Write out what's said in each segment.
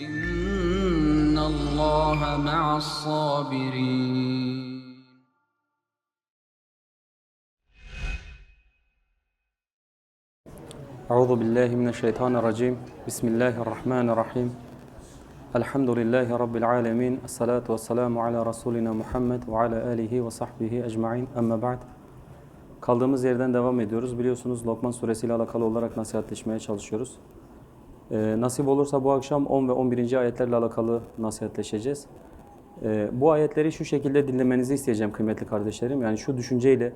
إن الله مع الصابرين أعوذ بالله من الشيطان الرجيم بسم الله الرحمن الرحيم الحمد لله رب العالمين الصلاة والسلام على رسولنا Muhammed ve ala alihi ve sahbihi ecmain amma ba'd Kaldığımız yerden devam ediyoruz. Biliyorsunuz Lokman suresi ile alakalı olarak nasihatleşmeye çalışıyoruz. Ee, nasip olursa bu akşam 10 ve 11. ayetlerle alakalı nasihatleşeceğiz. Ee, bu ayetleri şu şekilde dinlemenizi isteyeceğim kıymetli kardeşlerim. Yani şu düşünceyle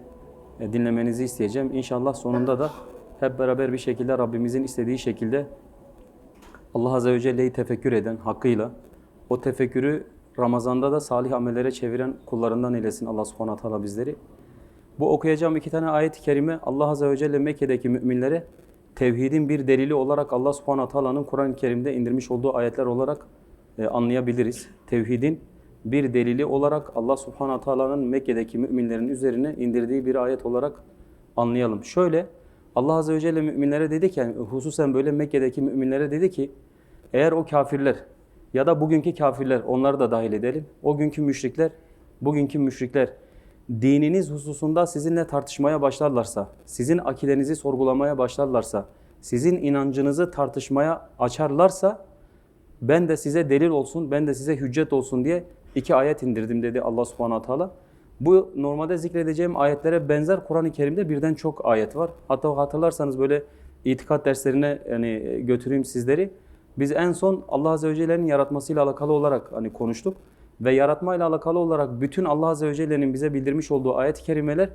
e, dinlemenizi isteyeceğim. İnşallah sonunda da hep beraber bir şekilde Rabbimizin istediği şekilde Allah Azze ve Celle'yi tefekkür eden hakkıyla o tefekkürü Ramazan'da da salih amellere çeviren kullarından eylesin Allah subhanahu teala bizleri. Bu okuyacağım iki tane ayet-i kerime Allah Azze ve Celle Mekke'deki müminlere tevhidin bir delili olarak Allah subhanahu teala'nın Kur'an-ı Kerim'de indirmiş olduğu ayetler olarak e, anlayabiliriz. Tevhidin bir delili olarak Allah subhanahu teala'nın Mekke'deki müminlerin üzerine indirdiği bir ayet olarak anlayalım. Şöyle Allah Azze ve Celle müminlere dedi ki, yani hususen böyle Mekke'deki müminlere dedi ki, eğer o kafirler ya da bugünkü kafirler, onları da dahil edelim, o günkü müşrikler, bugünkü müşrikler, dininiz hususunda sizinle tartışmaya başlarlarsa, sizin akidenizi sorgulamaya başlarlarsa, sizin inancınızı tartışmaya açarlarsa, ben de size delil olsun, ben de size hüccet olsun diye iki ayet indirdim dedi Allah subhanahu teala. Bu normalde zikredeceğim ayetlere benzer Kur'an-ı Kerim'de birden çok ayet var. Hatta hatırlarsanız böyle itikat derslerine yani götüreyim sizleri. Biz en son Allah Azze ve Celle'nin yaratmasıyla alakalı olarak hani konuştuk. Ve yaratmayla alakalı olarak bütün Allah Azze ve Celle'nin bize bildirmiş olduğu ayet-i kerimeler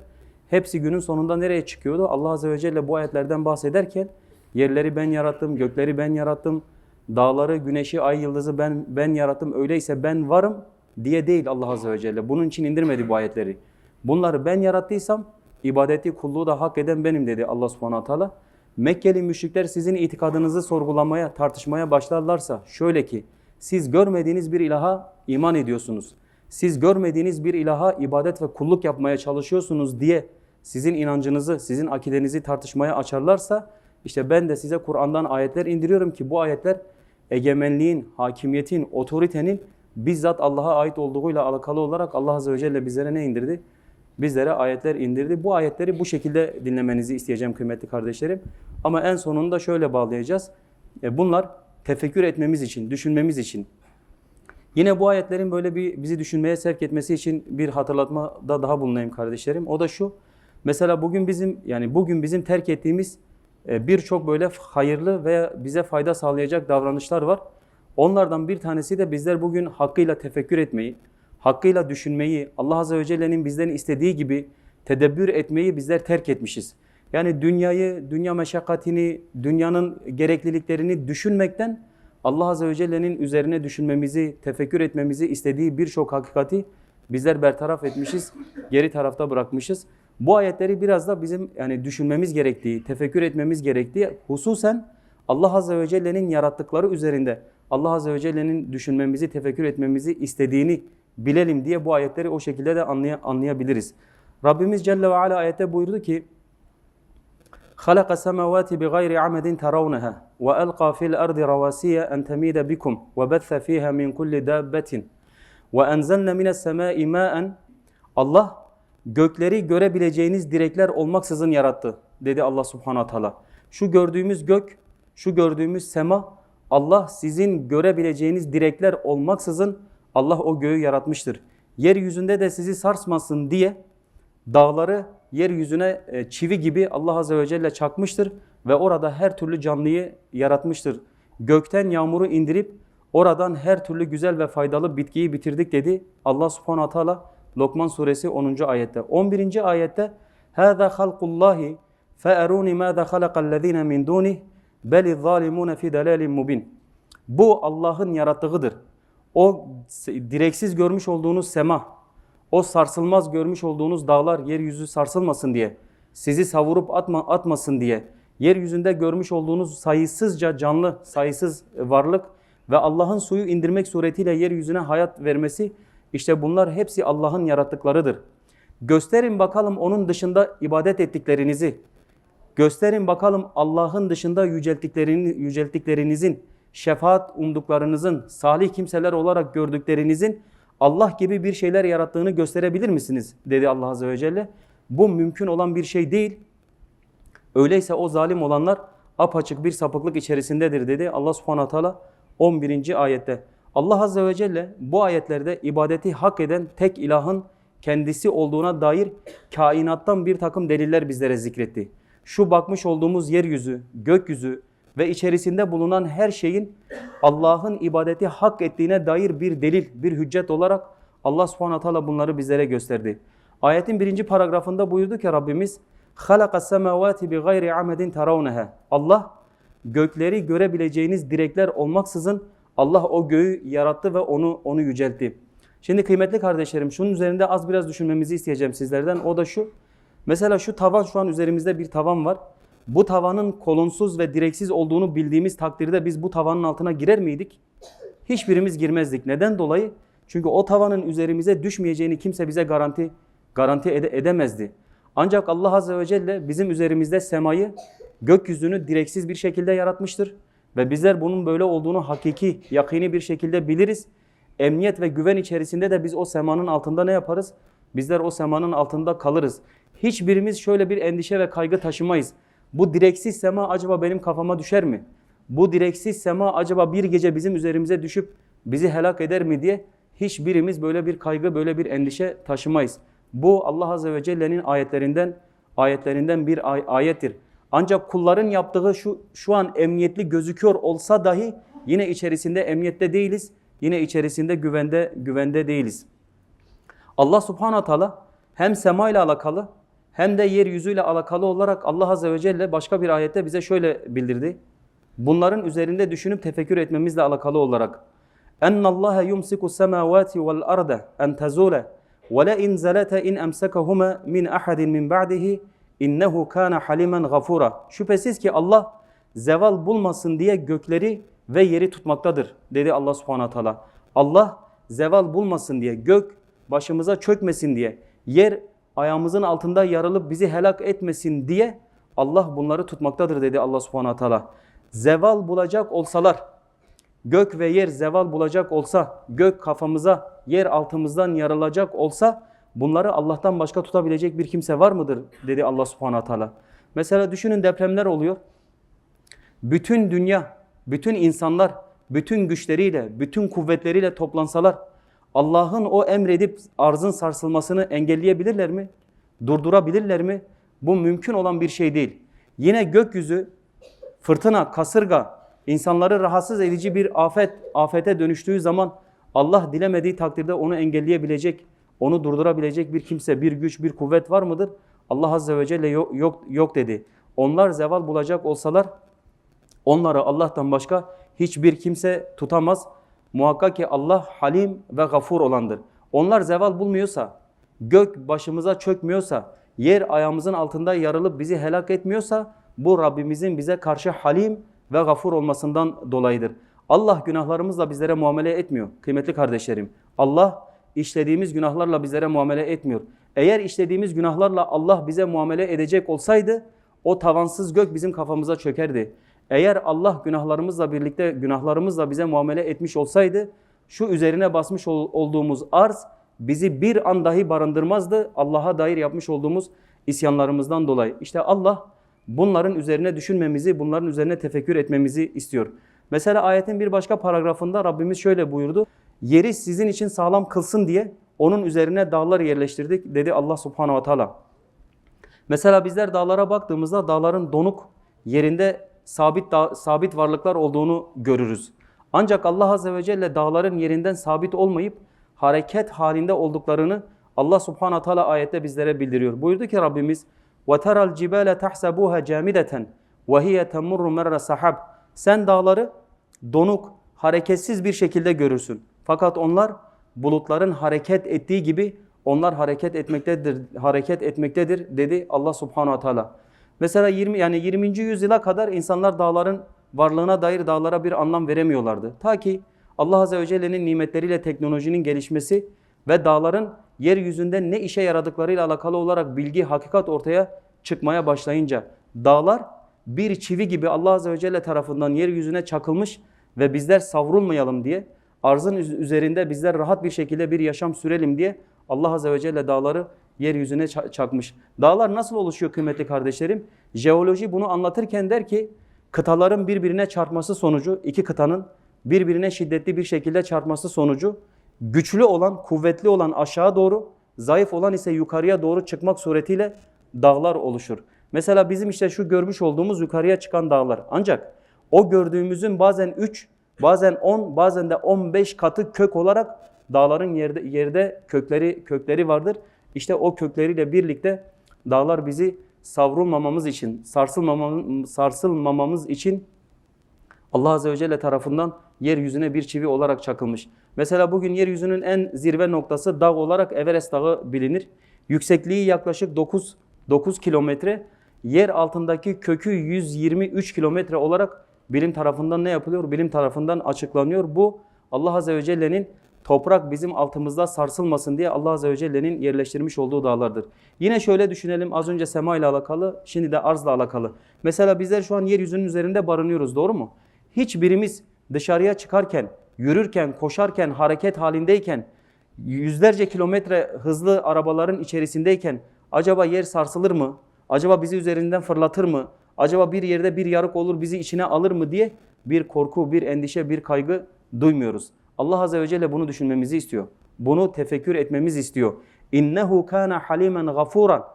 hepsi günün sonunda nereye çıkıyordu? Allah Azze ve Celle bu ayetlerden bahsederken yerleri ben yarattım, gökleri ben yarattım, dağları, güneşi, ay, yıldızı ben ben yarattım. Öyleyse ben varım diye değil Allah Azze ve Celle. Bunun için indirmedi bu ayetleri. Bunları ben yarattıysam ibadeti, kulluğu da hak eden benim dedi Allah subhanahu teala. Mekkeli müşrikler sizin itikadınızı sorgulamaya, tartışmaya başlarlarsa şöyle ki siz görmediğiniz bir ilaha iman ediyorsunuz. Siz görmediğiniz bir ilaha ibadet ve kulluk yapmaya çalışıyorsunuz diye sizin inancınızı, sizin akidenizi tartışmaya açarlarsa işte ben de size Kur'an'dan ayetler indiriyorum ki bu ayetler egemenliğin, hakimiyetin, otoritenin bizzat Allah'a ait olduğuyla alakalı olarak Allah Azze ve Celle bizlere ne indirdi? Bizlere ayetler indirdi. Bu ayetleri bu şekilde dinlemenizi isteyeceğim kıymetli kardeşlerim. Ama en sonunda şöyle bağlayacağız. E bunlar tefekkür etmemiz için, düşünmemiz için. Yine bu ayetlerin böyle bir bizi düşünmeye sevk etmesi için bir hatırlatmada daha bulunayım kardeşlerim. O da şu. Mesela bugün bizim yani bugün bizim terk ettiğimiz e, birçok böyle hayırlı veya bize fayda sağlayacak davranışlar var. Onlardan bir tanesi de bizler bugün hakkıyla tefekkür etmeyi, hakkıyla düşünmeyi, Allah Azze ve Celle'nin bizden istediği gibi tedebbür etmeyi bizler terk etmişiz. Yani dünyayı, dünya meşakkatini, dünyanın gerekliliklerini düşünmekten Allah Azze ve Celle'nin üzerine düşünmemizi, tefekkür etmemizi istediği birçok hakikati bizler bertaraf etmişiz, geri tarafta bırakmışız. Bu ayetleri biraz da bizim yani düşünmemiz gerektiği, tefekkür etmemiz gerektiği hususen Allah Azze ve Celle'nin yarattıkları üzerinde Allah Azze ve Celle'nin düşünmemizi, tefekkür etmemizi istediğini bilelim diye bu ayetleri o şekilde de anlay anlayabiliriz. Rabbimiz Celle ve Ala ayette buyurdu ki خَلَقَ السَّمَوَاتِ بِغَيْرِ عَمَدٍ تَرَوْنَهَا وَأَلْقَى فِي الْأَرْضِ رَوَاسِيَ أَنْ تَمِيدَ بِكُمْ وَبَثَّ فِيهَا مِنْ كُلِّ دَابَّةٍ وَأَنْزَلْنَ مِنَ السَّمَاءِ مَاءً Allah gökleri görebileceğiniz direkler olmaksızın yarattı dedi Allah subhanahu teala. Şu gördüğümüz gök, şu gördüğümüz sema Allah sizin görebileceğiniz direkler olmaksızın Allah o göğü yaratmıştır. Yeryüzünde de sizi sarsmasın diye dağları yeryüzüne e, çivi gibi Allah Azze ve Celle çakmıştır ve orada her türlü canlıyı yaratmıştır. Gökten yağmuru indirip oradan her türlü güzel ve faydalı bitkiyi bitirdik dedi Allah Subhanahu Teala Lokman suresi 10. ayette. 11. ayette هَذَا خَلْقُ اللّٰهِ فَاَرُونِ مَاذَا خَلَقَ الَّذ۪ينَ مِنْ دُونِهِ بَلِ الظَّالِمُونَ فِي دَلَالٍ مُبِينٍ Bu Allah'ın yarattığıdır. O direksiz görmüş olduğunuz sema, o sarsılmaz görmüş olduğunuz dağlar yeryüzü sarsılmasın diye, sizi savurup atma, atmasın diye, yeryüzünde görmüş olduğunuz sayısızca canlı, sayısız varlık ve Allah'ın suyu indirmek suretiyle yeryüzüne hayat vermesi, işte bunlar hepsi Allah'ın yarattıklarıdır. Gösterin bakalım onun dışında ibadet ettiklerinizi, gösterin bakalım Allah'ın dışında yücelttiklerini, yücelttiklerinizin şefaat umduklarınızın, salih kimseler olarak gördüklerinizin Allah gibi bir şeyler yarattığını gösterebilir misiniz? dedi Allah Azze ve Celle. Bu mümkün olan bir şey değil. Öyleyse o zalim olanlar apaçık bir sapıklık içerisindedir dedi Allah subhanahu teala 11. ayette. Allah azze ve celle bu ayetlerde ibadeti hak eden tek ilahın kendisi olduğuna dair kainattan bir takım deliller bizlere zikretti. Şu bakmış olduğumuz yeryüzü, gökyüzü ve içerisinde bulunan her şeyin Allah'ın ibadeti hak ettiğine dair bir delil, bir hüccet olarak Allah subhanahu teala bunları bizlere gösterdi. Ayetin birinci paragrafında buyurdu ki Rabbimiz خَلَقَ السَّمَاوَاتِ بِغَيْرِ عَمَدٍ تَرَوْنَهَا Allah gökleri görebileceğiniz direkler olmaksızın Allah o göğü yarattı ve onu onu yüceltti. Şimdi kıymetli kardeşlerim şunun üzerinde az biraz düşünmemizi isteyeceğim sizlerden. O da şu. Mesela şu tavan şu an üzerimizde bir tavan var. Bu tavanın kolunsuz ve direksiz olduğunu bildiğimiz takdirde biz bu tavanın altına girer miydik? Hiçbirimiz girmezdik. Neden dolayı? Çünkü o tavanın üzerimize düşmeyeceğini kimse bize garanti garanti ede- edemezdi. Ancak Allah Azze ve Celle bizim üzerimizde semayı, gökyüzünü direksiz bir şekilde yaratmıştır. Ve bizler bunun böyle olduğunu hakiki, yakini bir şekilde biliriz. Emniyet ve güven içerisinde de biz o semanın altında ne yaparız? Bizler o semanın altında kalırız. Hiçbirimiz şöyle bir endişe ve kaygı taşımayız. Bu direksiz sema acaba benim kafama düşer mi? Bu direksiz sema acaba bir gece bizim üzerimize düşüp bizi helak eder mi diye hiçbirimiz böyle bir kaygı, böyle bir endişe taşımayız. Bu Allah Azze ve Celle'nin ayetlerinden ayetlerinden bir ay- ayettir. Ancak kulların yaptığı şu şu an emniyetli gözüküyor olsa dahi yine içerisinde emniyette değiliz. Yine içerisinde güvende güvende değiliz. Allah Subhanahu Teala hem sema ile alakalı hem de yeryüzüyle alakalı olarak Allah Azze ve Celle başka bir ayette bize şöyle bildirdi. Bunların üzerinde düşünüp tefekkür etmemizle alakalı olarak. اَنَّ اللّٰهَ يُمْسِكُ السَّمَاوَاتِ وَالْأَرْضَ اَنْ تَزُولَ وَلَئِنْ زَلَتَ اِنْ اَمْسَكَهُمَا مِنْ اَحَدٍ مِنْ بَعْدِهِ اِنَّهُ كَانَ حَلِيمًا غَفُورًا Şüphesiz ki Allah zeval bulmasın diye gökleri ve yeri tutmaktadır dedi Allah subhanahu teala. Allah zeval bulmasın diye gök başımıza çökmesin diye yer ayağımızın altında yarılıp bizi helak etmesin diye Allah bunları tutmaktadır dedi Allah subhanahu teala. Zeval bulacak olsalar gök ve yer zeval bulacak olsa, gök kafamıza, yer altımızdan yarılacak olsa bunları Allah'tan başka tutabilecek bir kimse var mıdır dedi Allah subhanahu teala. Mesela düşünün depremler oluyor. Bütün dünya, bütün insanlar, bütün güçleriyle, bütün kuvvetleriyle toplansalar Allah'ın o emredip arzın sarsılmasını engelleyebilirler mi? Durdurabilirler mi? Bu mümkün olan bir şey değil. Yine gökyüzü fırtına, kasırga, insanları rahatsız edici bir afet, afete dönüştüğü zaman Allah dilemediği takdirde onu engelleyebilecek, onu durdurabilecek bir kimse, bir güç, bir kuvvet var mıdır? Allah Azze ve Celle yok, yok, yok dedi. Onlar zeval bulacak olsalar onları Allah'tan başka hiçbir kimse tutamaz. Muhakkak ki Allah halim ve gafur olandır. Onlar zeval bulmuyorsa, gök başımıza çökmüyorsa, yer ayağımızın altında yarılıp bizi helak etmiyorsa bu Rabbimizin bize karşı halim ve gafur olmasından dolayıdır. Allah günahlarımızla bizlere muamele etmiyor kıymetli kardeşlerim. Allah işlediğimiz günahlarla bizlere muamele etmiyor. Eğer işlediğimiz günahlarla Allah bize muamele edecek olsaydı o tavansız gök bizim kafamıza çökerdi. Eğer Allah günahlarımızla birlikte günahlarımızla bize muamele etmiş olsaydı şu üzerine basmış ol- olduğumuz arz bizi bir an dahi barındırmazdı Allah'a dair yapmış olduğumuz isyanlarımızdan dolayı. İşte Allah bunların üzerine düşünmemizi, bunların üzerine tefekkür etmemizi istiyor. Mesela ayetin bir başka paragrafında Rabbimiz şöyle buyurdu. Yeri sizin için sağlam kılsın diye onun üzerine dağlar yerleştirdik dedi Allah subhanahu ve teala. Mesela bizler dağlara baktığımızda dağların donuk yerinde sabit dağ- sabit varlıklar olduğunu görürüz. Ancak Allah azze ve celle dağların yerinden sabit olmayıp hareket halinde olduklarını Allah subhanahu wa taala ayette bizlere bildiriyor. Buyurdu ki Rabbimiz وَتَرَى الْجِبَالَ تَحْسَبُوهَا جَامِدَةً وَهِيَ تَمُرُّ مَرَّ سَحَبٍ Sen dağları donuk, hareketsiz bir şekilde görürsün. Fakat onlar bulutların hareket ettiği gibi onlar hareket etmektedir, hareket etmektedir dedi Allah Subhanahu wa taala. Mesela 20 yani 20. yüzyıla kadar insanlar dağların varlığına dair dağlara bir anlam veremiyorlardı. Ta ki Allah Azze ve Celle'nin nimetleriyle teknolojinin gelişmesi ve dağların yeryüzünde ne işe yaradıklarıyla alakalı olarak bilgi, hakikat ortaya çıkmaya başlayınca dağlar bir çivi gibi Allah Azze ve Celle tarafından yeryüzüne çakılmış ve bizler savrulmayalım diye arzın üz- üzerinde bizler rahat bir şekilde bir yaşam sürelim diye Allah Azze ve Celle dağları yeryüzüne ça- çakmış. Dağlar nasıl oluşuyor kıymetli kardeşlerim? Jeoloji bunu anlatırken der ki kıtaların birbirine çarpması sonucu iki kıtanın birbirine şiddetli bir şekilde çarpması sonucu güçlü olan, kuvvetli olan aşağı doğru, zayıf olan ise yukarıya doğru çıkmak suretiyle dağlar oluşur. Mesela bizim işte şu görmüş olduğumuz yukarıya çıkan dağlar. Ancak o gördüğümüzün bazen 3, bazen 10, bazen de 15 katı kök olarak dağların yerde, yerde kökleri kökleri vardır. İşte o kökleriyle birlikte dağlar bizi savrulmamamız için, sarsılmamamız, için Allah Azze ve Celle tarafından yeryüzüne bir çivi olarak çakılmış. Mesela bugün yeryüzünün en zirve noktası dağ olarak Everest Dağı bilinir. Yüksekliği yaklaşık 9, 9 kilometre. Yer altındaki kökü 123 kilometre olarak bilim tarafından ne yapılıyor? Bilim tarafından açıklanıyor. Bu Allah Azze ve Celle'nin toprak bizim altımızda sarsılmasın diye Allah Azze ve Celle'nin yerleştirmiş olduğu dağlardır. Yine şöyle düşünelim az önce sema ile alakalı şimdi de arzla alakalı. Mesela bizler şu an yeryüzünün üzerinde barınıyoruz doğru mu? Hiçbirimiz dışarıya çıkarken, yürürken, koşarken, hareket halindeyken, yüzlerce kilometre hızlı arabaların içerisindeyken acaba yer sarsılır mı? Acaba bizi üzerinden fırlatır mı? Acaba bir yerde bir yarık olur bizi içine alır mı diye bir korku, bir endişe, bir kaygı duymuyoruz. Allah Azze ve Celle bunu düşünmemizi istiyor. Bunu tefekkür etmemiz istiyor. İnnehu kana halimen gafuran.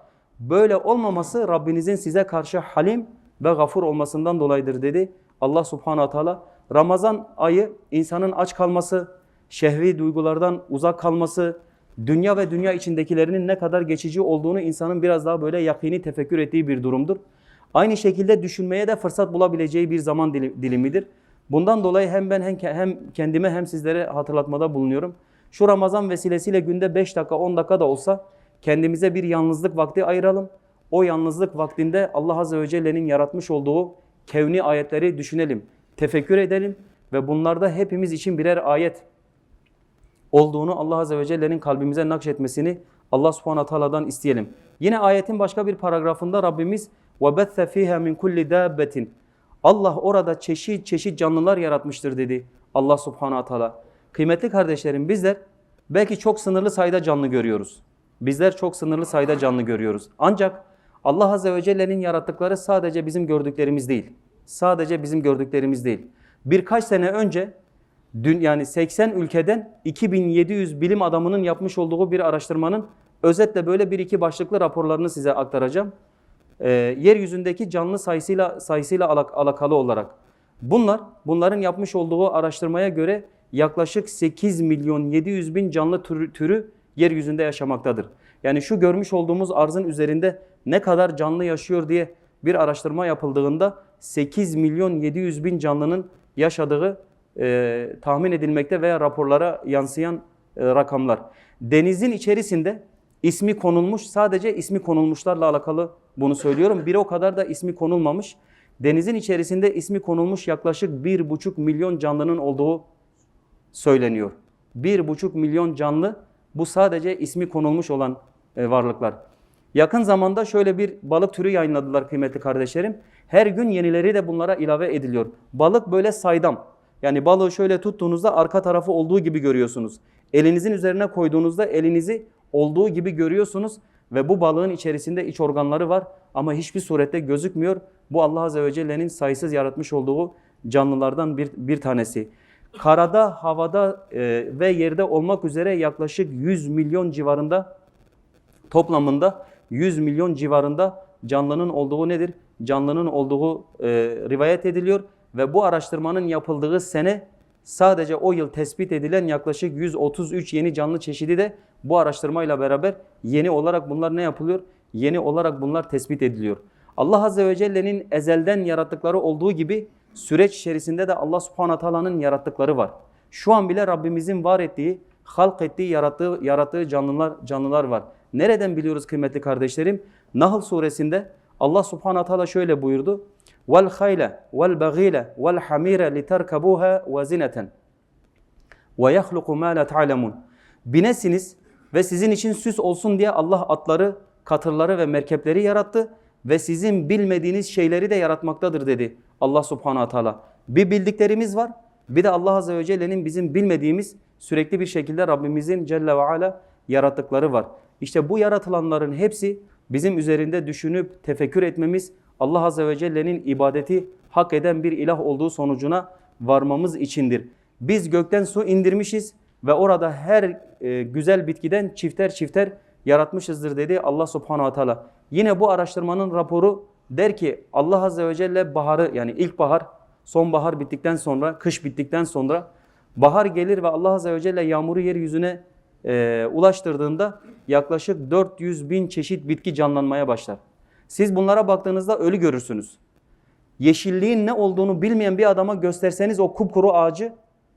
Böyle olmaması Rabbinizin size karşı halim ve gafur olmasından dolayıdır dedi. Allah Subhanahu Teala Ramazan ayı insanın aç kalması, şehvi duygulardan uzak kalması, dünya ve dünya içindekilerinin ne kadar geçici olduğunu insanın biraz daha böyle yakini tefekkür ettiği bir durumdur. Aynı şekilde düşünmeye de fırsat bulabileceği bir zaman dili- dilimidir. Bundan dolayı hem ben hem ke- hem kendime hem sizlere hatırlatmada bulunuyorum. Şu Ramazan vesilesiyle günde 5 dakika 10 dakika da olsa kendimize bir yalnızlık vakti ayıralım. O yalnızlık vaktinde Allah Azze ve Celle'nin yaratmış olduğu kevni ayetleri düşünelim, tefekkür edelim ve bunlarda hepimiz için birer ayet olduğunu Allah Azze ve Celle'nin kalbimize nakşetmesini Allah Subhanahu Taala'dan isteyelim. Yine ayetin başka bir paragrafında Rabbimiz وَبَثَّ ف۪يهَا مِنْ كُلِّ دَابَّةٍ Allah orada çeşit çeşit canlılar yaratmıştır dedi Allah Subhanahu Teala. Kıymetli kardeşlerim bizler belki çok sınırlı sayıda canlı görüyoruz. Bizler çok sınırlı sayıda canlı görüyoruz. Ancak Allah Azze ve Celle'nin yarattıkları sadece bizim gördüklerimiz değil. Sadece bizim gördüklerimiz değil. Birkaç sene önce dün yani 80 ülkeden 2700 bilim adamının yapmış olduğu bir araştırmanın özetle böyle bir iki başlıklı raporlarını size aktaracağım. Ee, yeryüzündeki canlı sayısıyla sayısıyla alak- alakalı olarak. Bunlar bunların yapmış olduğu araştırmaya göre yaklaşık 8 milyon 700 bin canlı türü, türü yeryüzünde yaşamaktadır. Yani şu görmüş olduğumuz arzın üzerinde ne kadar canlı yaşıyor diye bir araştırma yapıldığında 8 milyon 700 bin canlının yaşadığı e, tahmin edilmekte veya raporlara yansıyan e, rakamlar. Denizin içerisinde ismi konulmuş, sadece ismi konulmuşlarla alakalı bunu söylüyorum. Biri o kadar da ismi konulmamış. Denizin içerisinde ismi konulmuş yaklaşık 1,5 milyon canlının olduğu söyleniyor. 1,5 milyon canlı bu sadece ismi konulmuş olan e, varlıklar. Yakın zamanda şöyle bir balık türü yayınladılar kıymetli kardeşlerim. Her gün yenileri de bunlara ilave ediliyor. Balık böyle saydam. Yani balığı şöyle tuttuğunuzda arka tarafı olduğu gibi görüyorsunuz. Elinizin üzerine koyduğunuzda elinizi olduğu gibi görüyorsunuz ve bu balığın içerisinde iç organları var ama hiçbir surette gözükmüyor. Bu Allah Azze ve Celle'nin sayısız yaratmış olduğu canlılardan bir, bir tanesi. Karada, havada e, ve yerde olmak üzere yaklaşık 100 milyon civarında toplamında 100 milyon civarında canlının olduğu nedir? Canlının olduğu e, rivayet ediliyor ve bu araştırmanın yapıldığı sene sadece o yıl tespit edilen yaklaşık 133 yeni canlı çeşidi de bu araştırmayla beraber yeni olarak bunlar ne yapılıyor? Yeni olarak bunlar tespit ediliyor. Allah Azze ve Celle'nin ezelden yarattıkları olduğu gibi süreç içerisinde de Allah Subhanahu Taala'nın yarattıkları var. Şu an bile Rabbimizin var ettiği, halk ettiği, yarattığı, yarattığı canlılar canlılar var. Nereden biliyoruz kıymetli kardeşlerim? Nahl suresinde Allah Subhanahu Teala şöyle buyurdu. Vel hayle vel bagile vel hamire literkabuha ve zineten ve. Binesiniz ve sizin için süs olsun diye Allah atları, katırları ve merkepleri yarattı ve sizin bilmediğiniz şeyleri de yaratmaktadır dedi Allah Subhanahu Teala. Bir bildiklerimiz var, Bir de Allah Azze ve Celle'nin bizim bilmediğimiz sürekli bir şekilde Rabbimizin Celle ve Ala yarattıkları var. İşte bu yaratılanların hepsi bizim üzerinde düşünüp tefekkür etmemiz, Allah Azze ve Celle'nin ibadeti hak eden bir ilah olduğu sonucuna varmamız içindir. Biz gökten su indirmişiz ve orada her e, güzel bitkiden çifter çifter yaratmışızdır dedi Allah Subhanahu wa Taala. Yine bu araştırmanın raporu der ki Allah Azze ve Celle baharı yani ilkbahar, sonbahar bittikten sonra, kış bittikten sonra bahar gelir ve Allah Azze ve Celle yağmuru yeryüzüne e, ulaştırdığında yaklaşık 400 bin çeşit bitki canlanmaya başlar. Siz bunlara baktığınızda ölü görürsünüz. Yeşilliğin ne olduğunu bilmeyen bir adama gösterseniz o kupkuru ağacı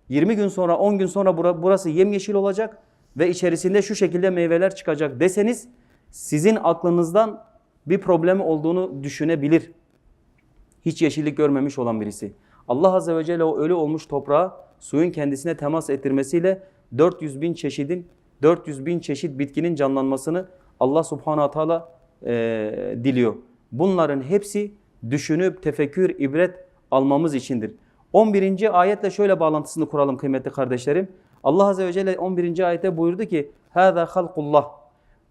20 gün sonra 10 gün sonra bura- burası yemyeşil olacak ve içerisinde şu şekilde meyveler çıkacak deseniz sizin aklınızdan bir problem olduğunu düşünebilir. Hiç yeşillik görmemiş olan birisi. Allah Azze ve Celle o ölü olmuş toprağa suyun kendisine temas ettirmesiyle 400 bin çeşidin 400 bin çeşit bitkinin canlanmasını Allah Subhanahu Teala e, diliyor. Bunların hepsi düşünüp tefekkür, ibret almamız içindir. 11. ayetle şöyle bağlantısını kuralım kıymetli kardeşlerim. Allah Azze ve Celle 11. ayette buyurdu ki هَذَا خَلْقُ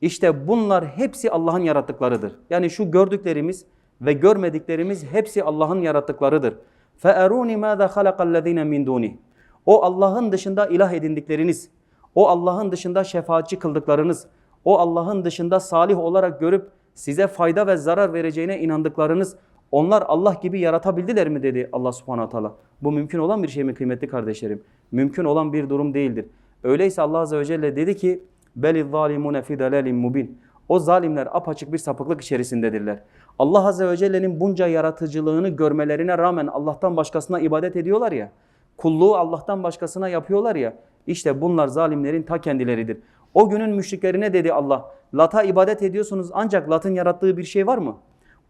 İşte bunlar hepsi Allah'ın yarattıklarıdır. Yani şu gördüklerimiz ve görmediklerimiz hepsi Allah'ın yarattıklarıdır. فَاَرُونِ مَاذَا خَلَقَ الَّذ۪ينَ مِنْ دُونِهِ O Allah'ın dışında ilah edindikleriniz, o Allah'ın dışında şefaatçi kıldıklarınız, o Allah'ın dışında salih olarak görüp size fayda ve zarar vereceğine inandıklarınız, onlar Allah gibi yaratabildiler mi dedi Allah subhanahu teala. Bu mümkün olan bir şey mi kıymetli kardeşlerim? Mümkün olan bir durum değildir. Öyleyse Allah azze ve celle dedi ki beli zalimune fi dalalin mubin. O zalimler apaçık bir sapıklık içerisindedirler. Allah azze ve celle'nin bunca yaratıcılığını görmelerine rağmen Allah'tan başkasına ibadet ediyorlar ya. Kulluğu Allah'tan başkasına yapıyorlar ya. İşte bunlar zalimlerin ta kendileridir. O günün müşriklerine dedi Allah, Lat'a ibadet ediyorsunuz ancak Lat'ın yarattığı bir şey var mı?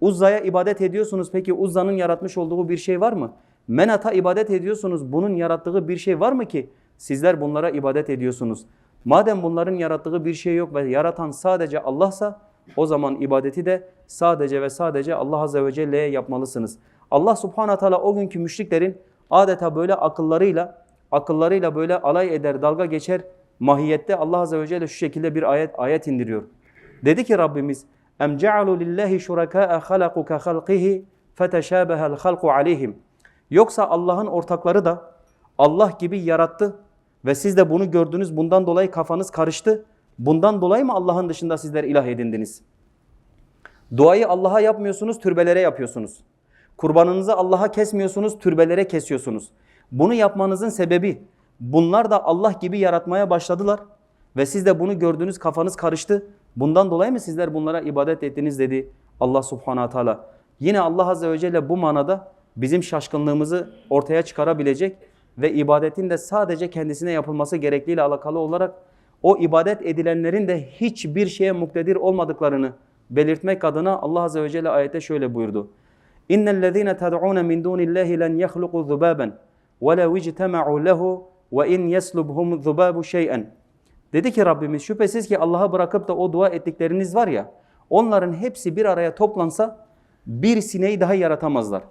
Uzza'ya ibadet ediyorsunuz peki Uzza'nın yaratmış olduğu bir şey var mı? Menat'a ibadet ediyorsunuz bunun yarattığı bir şey var mı ki sizler bunlara ibadet ediyorsunuz? Madem bunların yarattığı bir şey yok ve yaratan sadece Allah'sa o zaman ibadeti de sadece ve sadece Allah Azze ve Celle'ye yapmalısınız. Allah Subhanahu Teala o günkü müşriklerin adeta böyle akıllarıyla akıllarıyla böyle alay eder, dalga geçer mahiyette Allah Azze ve Celle şu şekilde bir ayet ayet indiriyor. Dedi ki Rabbimiz cealu lillahi şuraka halaku ka halqihi feteşabeha'l halqu aleyhim. Yoksa Allah'ın ortakları da Allah gibi yarattı ve siz de bunu gördünüz. Bundan dolayı kafanız karıştı. Bundan dolayı mı Allah'ın dışında sizler ilah edindiniz? Duayı Allah'a yapmıyorsunuz, türbelere yapıyorsunuz. Kurbanınızı Allah'a kesmiyorsunuz, türbelere kesiyorsunuz. Bunu yapmanızın sebebi Bunlar da Allah gibi yaratmaya başladılar. Ve siz de bunu gördünüz kafanız karıştı. Bundan dolayı mı sizler bunlara ibadet ettiniz dedi Allah subhanahu teala. Yine Allah azze ve celle bu manada bizim şaşkınlığımızı ortaya çıkarabilecek ve ibadetin de sadece kendisine yapılması gerekliğiyle alakalı olarak o ibadet edilenlerin de hiçbir şeye muktedir olmadıklarını belirtmek adına Allah azze ve celle ayette şöyle buyurdu. İnnellezîne ted'ûne min dûnillâhi len yahluqu zubâben ve lev ictema'û lehu ve in yeslubhum zubabu şey'en. Dedi ki Rabbimiz şüphesiz ki Allah'a bırakıp da o dua ettikleriniz var ya onların hepsi bir araya toplansa bir sineği daha yaratamazlar.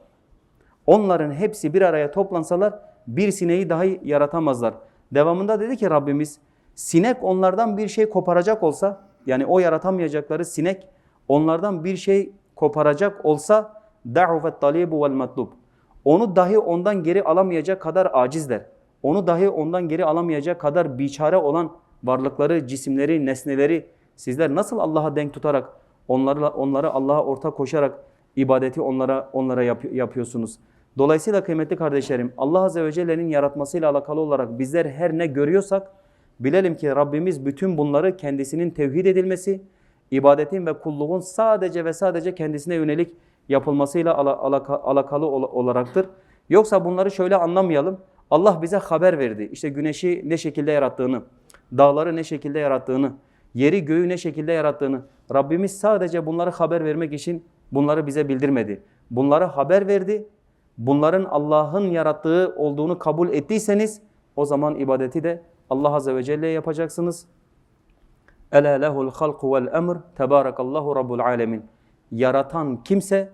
Onların hepsi bir araya toplansalar bir sineği dahi yaratamazlar. Devamında dedi ki Rabbimiz sinek onlardan bir şey koparacak olsa yani o yaratamayacakları sinek onlardan bir şey koparacak olsa da'ufet talibu vel matlub. Onu dahi ondan geri alamayacak kadar acizler. Onu dahi ondan geri alamayacak kadar biçare olan varlıkları, cisimleri, nesneleri sizler nasıl Allah'a denk tutarak onları onları Allah'a ortak koşarak ibadeti onlara onlara yap, yapıyorsunuz. Dolayısıyla kıymetli kardeşlerim Allah Azze ve Celle'nin yaratmasıyla alakalı olarak bizler her ne görüyorsak bilelim ki Rabbimiz bütün bunları kendisinin tevhid edilmesi, ibadetin ve kulluğun sadece ve sadece kendisine yönelik yapılmasıyla ala, alaka, alakalı ol, olaraktır. Yoksa bunları şöyle anlamayalım. Allah bize haber verdi. İşte güneşi ne şekilde yarattığını, dağları ne şekilde yarattığını, yeri göğü ne şekilde yarattığını. Rabbimiz sadece bunları haber vermek için bunları bize bildirmedi. Bunları haber verdi. Bunların Allah'ın yarattığı olduğunu kabul ettiyseniz o zaman ibadeti de Allah Azze ve Celle'ye yapacaksınız. Ela lehul halku vel emr tebarakallahu rabbul alemin. Yaratan kimse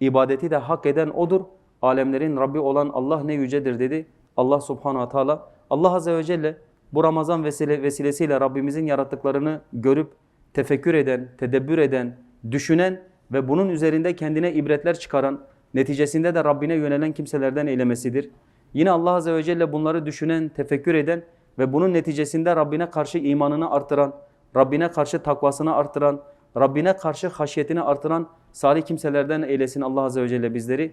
ibadeti de hak eden odur. Alemlerin Rabbi olan Allah ne yücedir dedi Allah subhanahu wa ta'ala. Allah azze ve celle bu Ramazan vesile, vesilesiyle Rabbimizin yarattıklarını görüp tefekkür eden, tedebbür eden, düşünen ve bunun üzerinde kendine ibretler çıkaran, neticesinde de Rabbine yönelen kimselerden eylemesidir. Yine Allah azze ve celle bunları düşünen, tefekkür eden ve bunun neticesinde Rabbine karşı imanını artıran, Rabbine karşı takvasını artıran, Rabbine karşı haşyetini artıran salih kimselerden eylesin Allah azze ve celle bizleri.